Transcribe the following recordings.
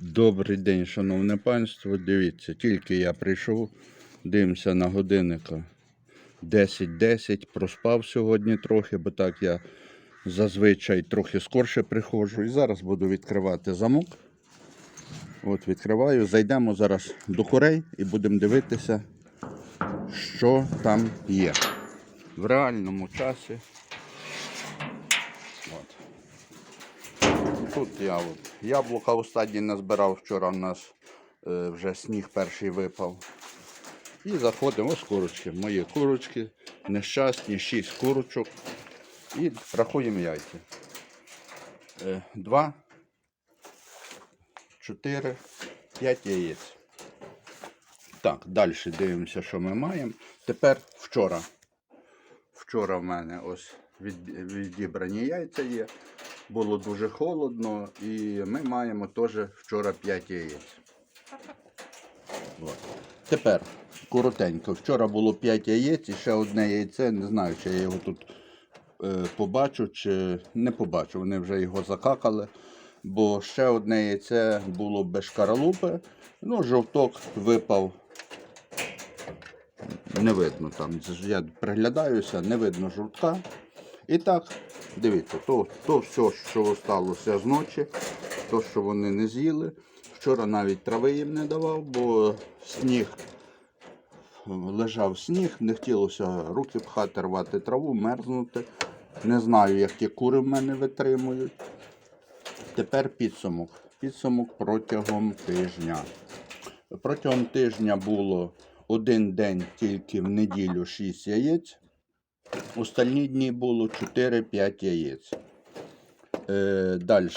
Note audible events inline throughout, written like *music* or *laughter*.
Добрий день, шановне панство. Дивіться, тільки я прийшов, дивимося на годинника 10.10. Проспав сьогодні трохи, бо так я зазвичай трохи скорше приходжу. І зараз буду відкривати замок. От відкриваю. Зайдемо зараз до курей і будемо дивитися, що там є. В реальному часі. Тут я от яблука останні назбирав, вчора у нас е, вже сніг перший випав. І заходимо ось курочки. Мої курочки, нещасні, шість курочок. І рахуємо яйця. Е, Два, чотири, п'ять яєць. Так, далі дивимося, що ми маємо. Тепер вчора. Вчора в мене ось від, відібрані яйця є. Було дуже холодно і ми маємо теж вчора 5 яєць. От. Тепер коротенько. Вчора було 5 яєць і ще одне яйце. Не знаю, чи я його тут е, побачу, чи не побачу. Вони вже його закакали. Бо ще одне яйце було без шкаралупи. Ну, жовток випав. Не видно там. Я приглядаюся, не видно жовтка. І так, дивіться, то, то все, що залишилося з ночі, то, що вони не з'їли. Вчора навіть трави їм не давав, бо сніг лежав сніг, не хотілося руки пхати, рвати траву, мерзнути. Не знаю, як ті кури в мене витримують. Тепер підсумок. Підсумок протягом тижня. Протягом тижня було один день тільки в неділю 6 яєць. Остальні дні було 4-5 яєць. Е, Далі.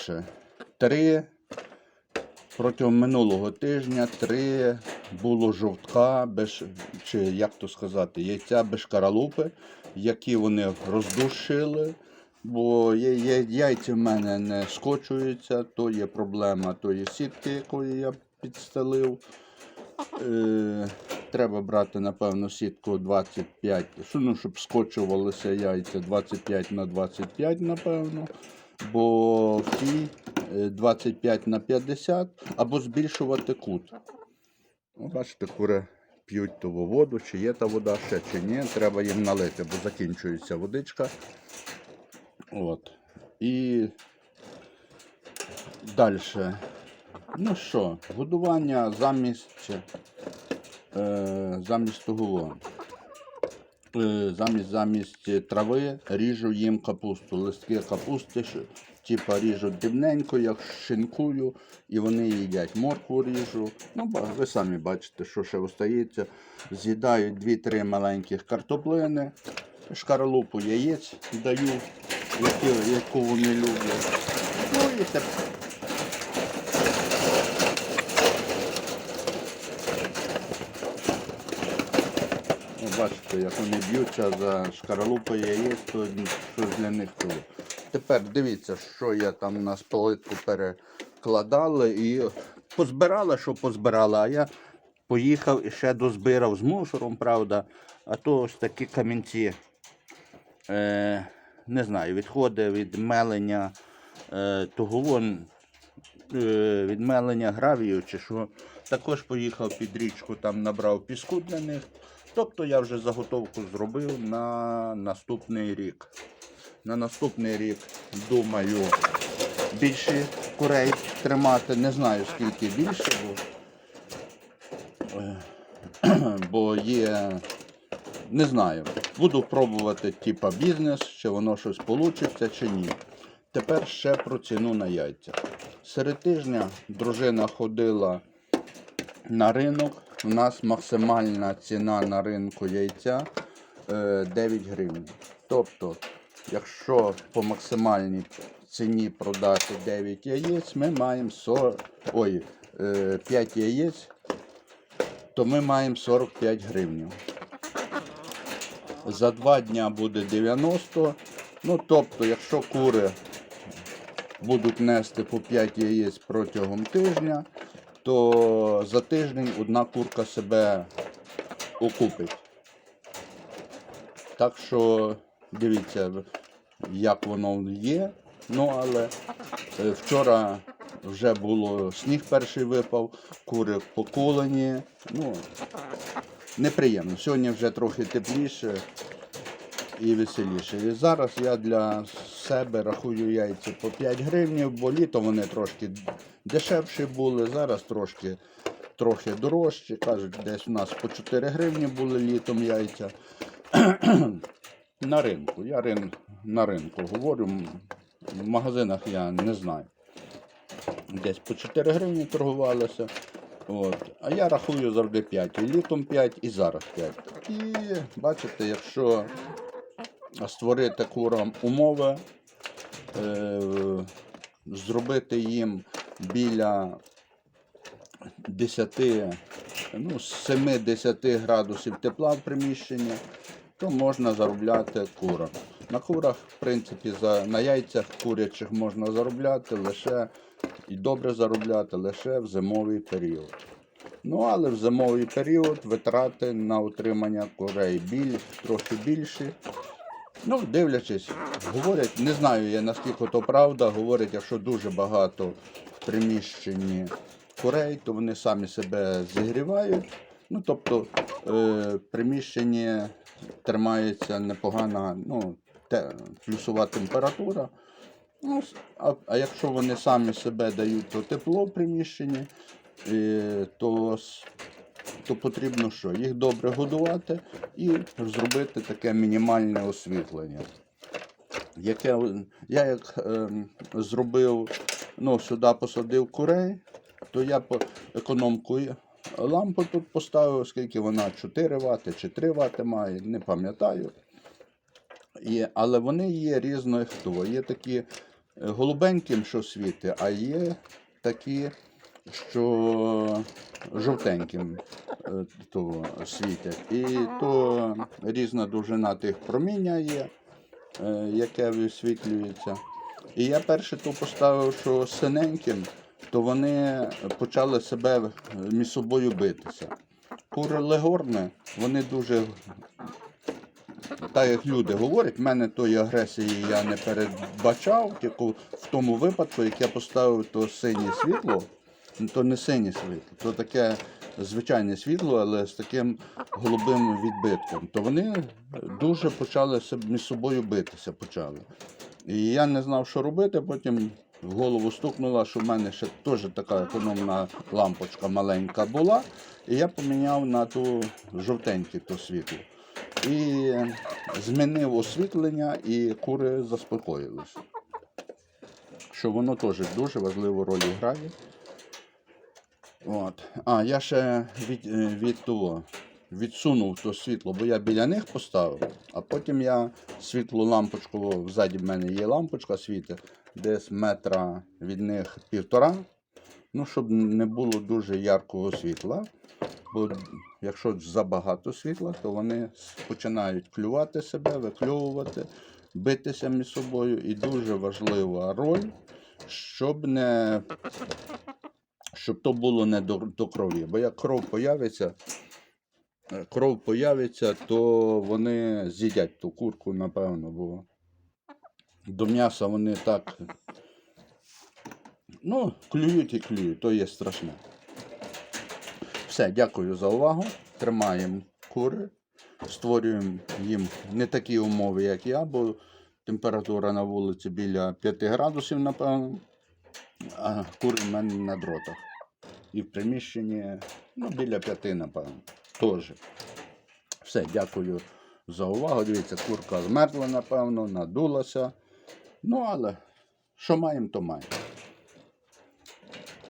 Три. Протягом минулого тижня три було жовтка, без, чи як то сказати, яйця без шкаралупи, які вони роздушили. Бо є, є, яйця в мене не скочуються, то є проблема тої сітки, якою я підстелив. Е, треба брати, напевно, сітку 25, ну, щоб скочувалися яйця 25 на 25, напевно. Бо всі е, 25 на 50 або збільшувати кут. Ну, бачите, кури п'ють ту воду, чи є та вода ще, чи ні. Треба їм налити, бо закінчується водичка. От. І далі. Ну що, годування замість е, замість того. Е, замість, замість трави ріжу їм капусту. Листки капусти, типа ріжу дрібненько, як шинкую, і вони їдять. Моркву ріжу. Ну, ви самі бачите, що ще остається. З'їдають 2-3 маленьких картоплини, шкаралупу яєць даю, яку вони люблять. Ну і тепер. Бачите, як вони б'ються за шкаралупи яєць, то що для них то. Тепер дивіться, що я там на плитку перекладали і позбирала, що позбирала, а я поїхав і ще дозбирав з мусором, правда. А то ось такі камінці. Е, не знаю, відходи від мелення е, того вон, е, від мелення гравію чи що. Також поїхав під річку, там набрав піску для них. Тобто я вже заготовку зробив на наступний рік. На наступний рік думаю більше курей тримати. Не знаю скільки більше, бо, е, *clears throat* бо є. Не знаю. Буду пробувати типа бізнес, чи воно щось вийде, чи ні. Тепер ще про ціну на яйця. Серед тижня дружина ходила на ринок. У нас максимальна ціна на ринку яйця е, 9 гривень. Тобто, якщо по максимальній ціні продати 9 яєць, ми маємо 40, ой, е, 5 яєць, то ми маємо 45 гривень. За 2 дня буде 90. Ну, тобто, якщо кури будуть нести по 5 яєць протягом тижня, то за тиждень одна курка себе окупить. Так що дивіться, як воно є. Ну, але е, вчора вже було сніг перший випав, кури поколені. Ну, неприємно. Сьогодні вже трохи тепліше і веселіше. І зараз я для себе рахую яйця по 5 гривнів, бо літо вони трошки дешевші були, зараз трошки, трохи дорожчі. Кажуть, десь у нас по 4 гривні були літом яйця. *clears throat* на ринку. Я рин, на ринку говорю, в магазинах я не знаю. Десь по 4 гривні торгувалося. От. А я рахую завжди 5. І літом 5, і зараз 5. І бачите, якщо створити курам умови, зробити їм біля 10, ну, 7-10 градусів тепла в приміщенні, то можна заробляти курам. На курах, в принципі, за, на яйцях курячих можна заробляти лише і добре заробляти лише в зимовий період. Ну, але в зимовий період витрати на утримання курей біль, трохи більші. Ну, дивлячись, говорять, не знаю я наскільки то правда, говорять, якщо дуже багато в приміщенні курей, то вони самі себе зігрівають. Ну, тобто е, в приміщенні тримається непогана ну, те, плюсова температура. Ну, а, а якщо вони самі себе дають то тепло в приміщенні, е, то, то потрібно що? Їх добре годувати і зробити таке мінімальне освітлення. Яке я як ем, зробив, ну, сюди посадив курей, то я по економку лампу тут поставив, оскільки вона 4 Вт чи 3 Вт має, не пам'ятаю. Але вони є різної хто. Є такі е, голубеньким, що світи, а є такі, що жовтеньким е, то світять. І то різна довжина тих проміння є, е, яке висвітлюється. І я перше то поставив, що синеньким, то вони почали себе е, між собою битися. Кури легорне, вони дуже так як люди говорять, в мене тої агресії я не передбачав, тільки в тому випадку, як я поставив то синє світло, то не синє світло, то таке звичайне світло, але з таким голубим відбитком, то вони дуже почали між собою битися. почали. І я не знав, що робити, потім в голову стукнуло, що в мене ще теж така економна лампочка маленька була, і я поміняв на ту жовтеньке то світло. І змінив освітлення, і кури заспокоїлися. Що воно теж дуже важливу роль грає. От. А, я ще від, е, від того, відсунув то світло, бо я біля них поставив, а потім я світлу лампочку, ззаді в мене є лампочка світить, десь метра від них півтора. Ну, щоб не було дуже яркого світла. Бо якщо забагато світла, то вони починають клювати себе, виклювувати, битися між собою. І дуже важлива роль, щоб не щоб то було не до, до крові. Бо як кров появиться, е, кров появиться, то вони з'їдять ту курку, напевно, бо до м'яса вони так. Ну, клюють і клюють, то є страшне. Все, дякую за увагу. Тримаємо кури, створюємо їм не такі умови, як я, бо температура на вулиці біля 5 градусів, напевно. А кури в мене на дротах. І в приміщенні ну, біля п'яти, напевно. Теж. Все, дякую за увагу. Дивіться, курка змерзла, напевно, надулася. Ну, але що маємо, то маємо.